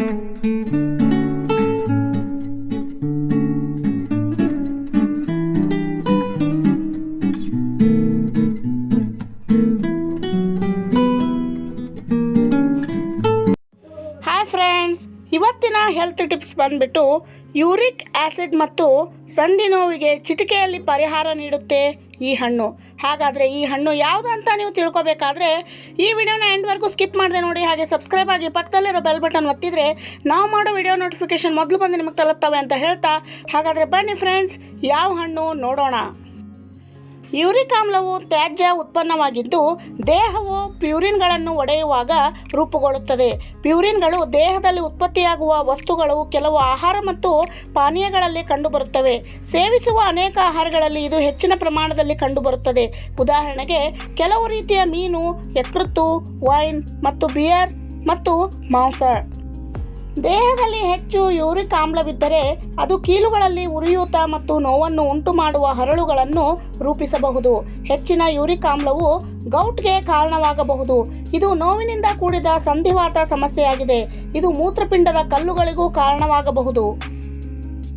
Hi friends ಇವತ್ತಿನ health tips ಬಂದ್ಬಿಟ್ಟು uric acid ಮತ್ತು ಸಂಧಿ ನೋವಿಗೆ ಚಿಟಿಕೆಯಲ್ಲಿ ಪರಿಹಾರ ನೀಡುತ್ತೆ ಈ ಹಣ್ಣು. ಹಾಗಾದರೆ ಈ ಹಣ್ಣು ಯಾವುದು ಅಂತ ನೀವು ತಿಳ್ಕೊಬೇಕಾದ್ರೆ ಈ ವಿಡಿಯೋನ ಎಂಡ್ವರೆಗೂ ಸ್ಕಿಪ್ ಮಾಡಿದೆ ನೋಡಿ, ಹಾಗೆ ಸಬ್ಸ್ಕ್ರೈಬ್ ಆಗಿ ಪಕ್ಕದಲ್ಲಿರೋ ಬೆಲ್ ಬಟನ್ ಒತ್ತಿದ್ರೆ ನಾವು ಮಾಡೋ ವಿಡಿಯೋ ನೋಟಿಫಿಕೇಶನ್ ಮೊದಲು ಬಂದು ನಿಮಗೆ ತಲುಪ್ತವೆ ಅಂತ ಹೇಳ್ತಾ, ಹಾಗಾದರೆ ಬನ್ನಿ ಫ್ರೆಂಡ್ಸ್ ಯಾವ ಹಣ್ಣು ನೋಡೋಣ. ಯೂರಿಕ್ ಆಮ್ಲವು ತ್ಯಾಜ್ಯ ಉತ್ಪನ್ನವಾಗಿದ್ದು, ದೇಹವು ಪ್ಯೂರಿನ್ಗಳನ್ನು ಒಡೆಯುವಾಗ ರೂಪುಗೊಳ್ಳುತ್ತದೆ. ಪ್ಯೂರಿನ್ಗಳು ದೇಹದಲ್ಲಿ ಉತ್ಪತ್ತಿಯಾಗುವ ವಸ್ತುಗಳು ಕೆಲವು ಆಹಾರ ಮತ್ತು ಪಾನೀಯಗಳಲ್ಲಿ ಕಂಡುಬರುತ್ತವೆ. ಸೇವಿಸುವ ಅನೇಕ ಆಹಾರಗಳಲ್ಲಿ ಇದು ಹೆಚ್ಚಿನ ಪ್ರಮಾಣದಲ್ಲಿ ಕಂಡುಬರುತ್ತದೆ. ಉದಾಹರಣೆಗೆ, ಕೆಲವು ರೀತಿಯ ಮೀನು, ಯಕೃತ್ತು, ವೈನ್ ಮತ್ತು ಬಿಯರ್ ಮತ್ತು ಮಾಂಸ. ದೇಹದಲ್ಲಿ ಹೆಚ್ಚು ಯೂರಿಕ್ ಆಮ್ಲವಿದ್ದರೆ ಅದು ಕೀಲುಗಳಲ್ಲಿ ಉರಿಯೂತ ಮತ್ತು ನೋವನ್ನು ಉಂಟು ಮಾಡುವ ಹರಳುಗಳನ್ನು ರೂಪಿಸಬಹುದು. ಹೆಚ್ಚಿನ ಯೂರಿಕ್ ಆಮ್ಲವು ಗೌಟ್ಗೆ ಕಾರಣವಾಗಬಹುದು. ಇದು ನೋವಿನಿಂದ ಕೂಡಿದ ಸಂಧಿವಾತ ಸಮಸ್ಯೆಯಾಗಿದೆ. ಇದು ಮೂತ್ರಪಿಂಡದ ಕಲ್ಲುಗಳಿಗೂ ಕಾರಣವಾಗಬಹುದು.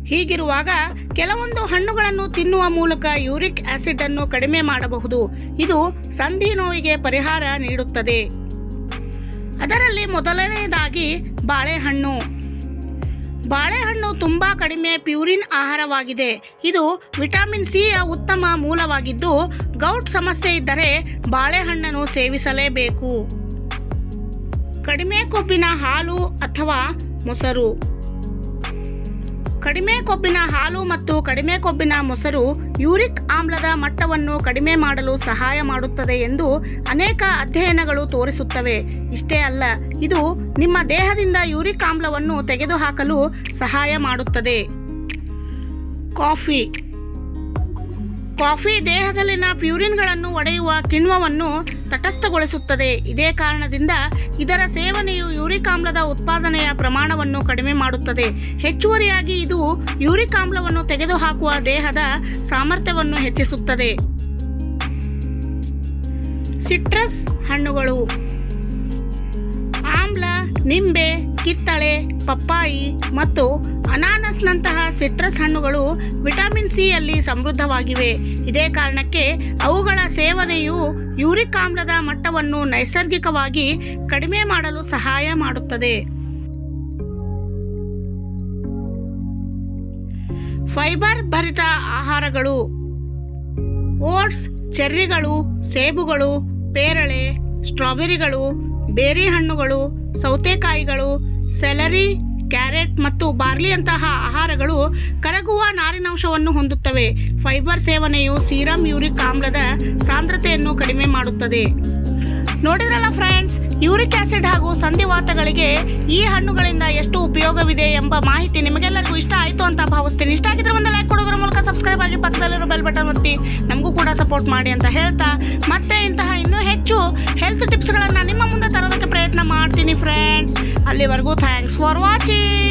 ಹೀಗಿರುವಾಗ ಕೆಲವೊಂದು ಹಣ್ಣುಗಳನ್ನು ತಿನ್ನುವ ಮೂಲಕ ಯೂರಿಕ್ ಆಸಿಡ್ ಅನ್ನು ಕಡಿಮೆ ಮಾಡಬಹುದು. ಇದು ಸಂಧಿ ನೋವಿಗೆ ಪರಿಹಾರ ನೀಡುತ್ತದೆ. ಅದರಲ್ಲಿ ಮೊದಲನೆಯದಾಗಿ ಬಾಳೆಹಣ್ಣು. ಬಾಳೆಹಣ್ಣು ತುಂಬ ಕಡಿಮೆ ಪ್ಯೂರಿನ್ ಆಹಾರವಾಗಿದೆ. ಇದು ವಿಟಮಿನ್ ಸಿಯ ಉತ್ತಮ ಮೂಲವಾಗಿದ್ದು, ಗೌಟ್ ಸಮಸ್ಯೆ ಇದ್ದರೆ ಬಾಳೆಹಣ್ಣನ್ನು ಸೇವಿಸಲೇಬೇಕು. ಕಡಿಮೆ ಕೊಬ್ಬಿನ ಹಾಲು ಅಥವಾ ಮೊಸರು. ಕಡಿಮೆ ಕೊಬ್ಬಿನ ಹಾಲು ಮತ್ತು ಕಡಿಮೆ ಕೊಬ್ಬಿನ ಮೊಸರು ಯೂರಿಕ್ ಆಮ್ಲದ ಮಟ್ಟವನ್ನು ಕಡಿಮೆ ಮಾಡಲು ಸಹಾಯ ಮಾಡುತ್ತದೆ ಎಂದು ಅನೇಕ ಅಧ್ಯಯನಗಳು ತೋರಿಸುತ್ತವೆ. ಇಷ್ಟೇ ಅಲ್ಲ, ಇದು ನಿಮ್ಮ ದೇಹದಿಂದ ಯೂರಿಕ್ ಆಮ್ಲವನ್ನು ತೆಗೆದುಹಾಕಲು ಸಹಾಯ ಮಾಡುತ್ತದೆ. ಕಾಫಿ ಕಾಫಿ ದೇಹದಲ್ಲಿನ ಪ್ಯೂರಿನ್ಗಳನ್ನು ಒಡೆಯುವ ಕಿಣ್ವವನ್ನು ತಟಸ್ಥಗೊಳಿಸುತ್ತದೆ. ಇದೇ ಕಾರಣದಿಂದ ಇದರ ಸೇವನೆಯು ಯೂರಿಕ್ ಆಮ್ಲದ ಉತ್ಪಾದನೆಯ ಪ್ರಮಾಣವನ್ನು ಕಡಿಮೆ ಮಾಡುತ್ತದೆ. ಹೆಚ್ಚುವರಿಯಾಗಿ ಇದು ಯೂರಿಕ್ ಆಮ್ಲವನ್ನು ತೆಗೆದುಹಾಕುವ ದೇಹದ ಸಾಮರ್ಥ್ಯವನ್ನು ಹೆಚ್ಚಿಸುತ್ತದೆ. ಸಿಟ್ರಸ್ ಹಣ್ಣುಗಳು. ಆಮ್ಲ, ನಿಂಬೆ ಕಿತ್ತಳೆ, ಪಪ್ಪಾಯಿ ಮತ್ತು ಅನಾನಸ್ನಂತಹ ಸಿಟ್ರಸ್ ಹಣ್ಣುಗಳು ವಿಟಮಿನ್ ಸಿಯಲ್ಲಿ ಸಮೃದ್ಧವಾಗಿವೆ. ಇದೇ ಕಾರಣಕ್ಕೆ ಅವುಗಳ ಸೇವನೆಯು ಯೂರಿಕ್ ಆಮ್ಲದ ಮಟ್ಟವನ್ನು ನೈಸರ್ಗಿಕವಾಗಿ ಕಡಿಮೆ ಮಾಡಲು ಸಹಾಯ ಮಾಡುತ್ತದೆ. ಫೈಬರ್ ಭರಿತ ಆಹಾರಗಳು. ಓಟ್ಸ್, ಚೆರ್ರಿಗಳು, ಸೇಬುಗಳು, ಪೇರಳೆ, ಸ್ಟ್ರಾಬೆರಿಗಳು, ಬೇರಿ ಹಣ್ಣುಗಳು, ಸೌತೆಕಾಯಿಗಳು ಸೆಲರಿ, ಕ್ಯಾರೆಟ್ ಮತ್ತು ಬಾರ್ಲಿಯಂತಹ ಆಹಾರಗಳು ಕರಗುವ ನಾರಿನಂಶವನ್ನು ಹೊಂದುತ್ತವೆ. ಫೈಬರ್ ಸೇವನೆಯು ಸೀರಮ್ ಯೂರಿಕ್ ಆಮ್ಲದ ಸಾಂದ್ರತೆಯನ್ನು ಕಡಿಮೆ ಮಾಡುತ್ತದೆ. ನೋಡಿದ್ರಲ್ಲ ಫ್ರೆಂಡ್ಸ್, ಯೂರಿಕ್ ಆಸಿಡ್ ಹಾಗೂ ಸಂಧಿವಾತಗಳಿಗೆ ಈ ಹಣ್ಣುಗಳಿಂದ ಎಷ್ಟು ಉಪಯೋಗವಿದೆ ಎಂಬ ಮಾಹಿತಿ ನಿಮಗೆಲ್ಲರಿಗೂ ಇಷ್ಟ ಆಯಿತು ಅಂತ ಭಾವಿಸ್ತೀನಿ. ಇಷ್ಟ ಆಗಿದ್ರೆ ಒಂದು ಲೈಕ್ ಕೊಡೋದ್ರ ಮೂಲಕ ಸಬ್ಸ್ಕ್ರೈಬ್ ಆಗಿ ಪಕ್ಕದಲ್ಲಿರೋ ಬೆಲ್ ಬಟನ್ ಒತ್ತಿ. ನಮಗೂ ಕೂಡ ಸಪೋರ್ಟ್ ಮಾಡಿ ಅಂತ ಹೇಳ್ತಾ, ಮತ್ತೆ ಮಾಡ್ತೀನಿ ಫ್ರೆಂಡ್ಸ್ ಅಲ್ಲಿವರೆಗೂ ಥ್ಯಾಂಕ್ಸ್ ಫಾರ್ ವಾಚಿಂಗ್